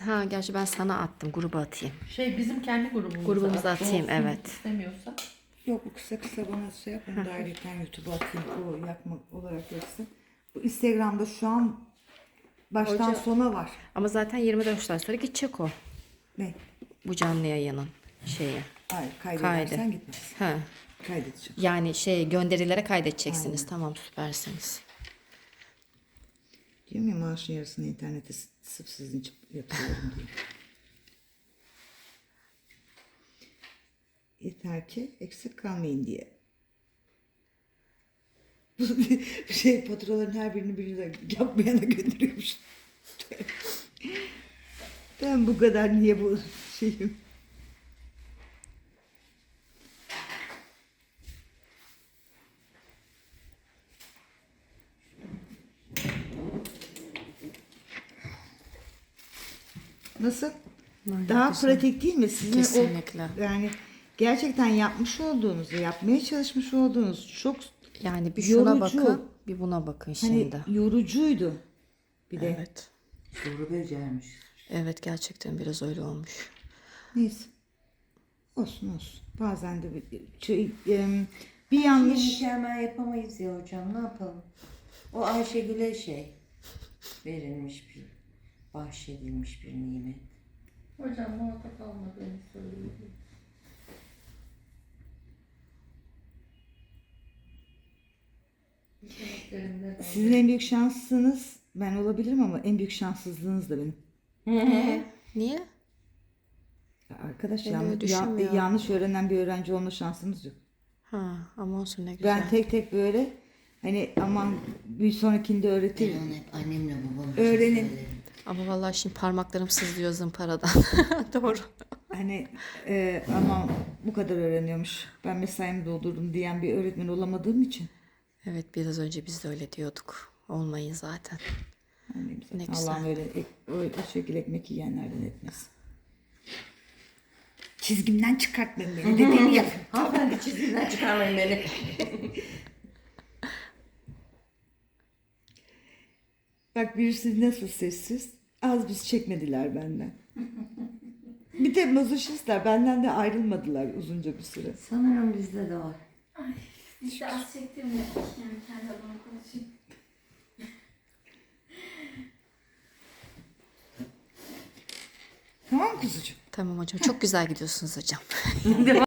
Ha gerçi ben sana attım. Gruba atayım. Şey bizim kendi grubumuza. Grubumuza at, atayım, olsun evet. İstemiyorsa. Yok bu kısa kısa bana şey yap. Onu da YouTube'a atayım. O yapmak olarak görsün. Bu Instagram'da şu an baştan Hoca- sona var. Ama zaten 24 saat sonra gidecek o. Ne? Bu canlı yayının şeyi. Hayır kaydedersen Kaydı. gitmez. Ha. Kaydedeceğim. Yani şey gönderilere kaydedeceksiniz. Tamam süpersiniz. Diyorum ya maaşın yarısını internete sırf sizin için yatırıyorum diye. Yeter ki eksik kalmayın diye. Bu şey faturaların her birini birine yapmayana gönderiyormuş. ben bu kadar niye bu şeyim? Nasıl? Daha pratik değil mi? Sizin Kesinlikle. o yani gerçekten yapmış olduğunuz, yapmaya çalışmış olduğunuz çok Yani bir şuna Yorucu. bakın, bir buna bakın hani şimdi. yorucuydu. Bir de Evet. Doğru becermiş. Evet gerçekten biraz öyle olmuş. neyse. Olsun olsun. Bazen de bir, şey, bir yanlış Mükemmel yapamayız ya hocam ne yapalım? O Ayşegül'e şey verilmiş bir bahşedilmiş bir nimet. Hocam muhatap alma beni söylüyor. Yeteneklerimde de- sizin en büyük şansınız ben olabilirim ama en büyük şanssızlığınız da benim. Niye? Ya Arkadaş yanlış, ya- yanlış öğrenen bir öğrenci olma şansımız yok. Ha ama olsun ne güzel. Ben tek tek böyle hani aman bir sonrakinde öğretirim. Ben onu hep annemle babam için Öğrenin. söylerim. Ama vallahi şimdi parmaklarım sızlıyor zımparadan. Doğru. Hani e, ama bu kadar öğreniyormuş. Ben mesaimi doldurdum diyen bir öğretmen olamadığım için. Evet biraz önce biz de öyle diyorduk. Olmayın zaten. Zaten. Ne güzel. Allah'ım öyle, öyle o şekilde ekmek yiyenlerden etmesin. Çizgimden çıkartmayın beni. Dediğimi yapın. Hanımefendi çizgiden çıkarmayın beni. Bak birisi nasıl sessiz. Az biz çekmediler benden. Bir de mazoşistler benden de ayrılmadılar uzunca bir süre. Sanırım bizde de var. İşte az çektiğimde yani kendi adıma konuşayım. Tamam kuzucuğum? Tamam hocam. Çok güzel gidiyorsunuz hocam.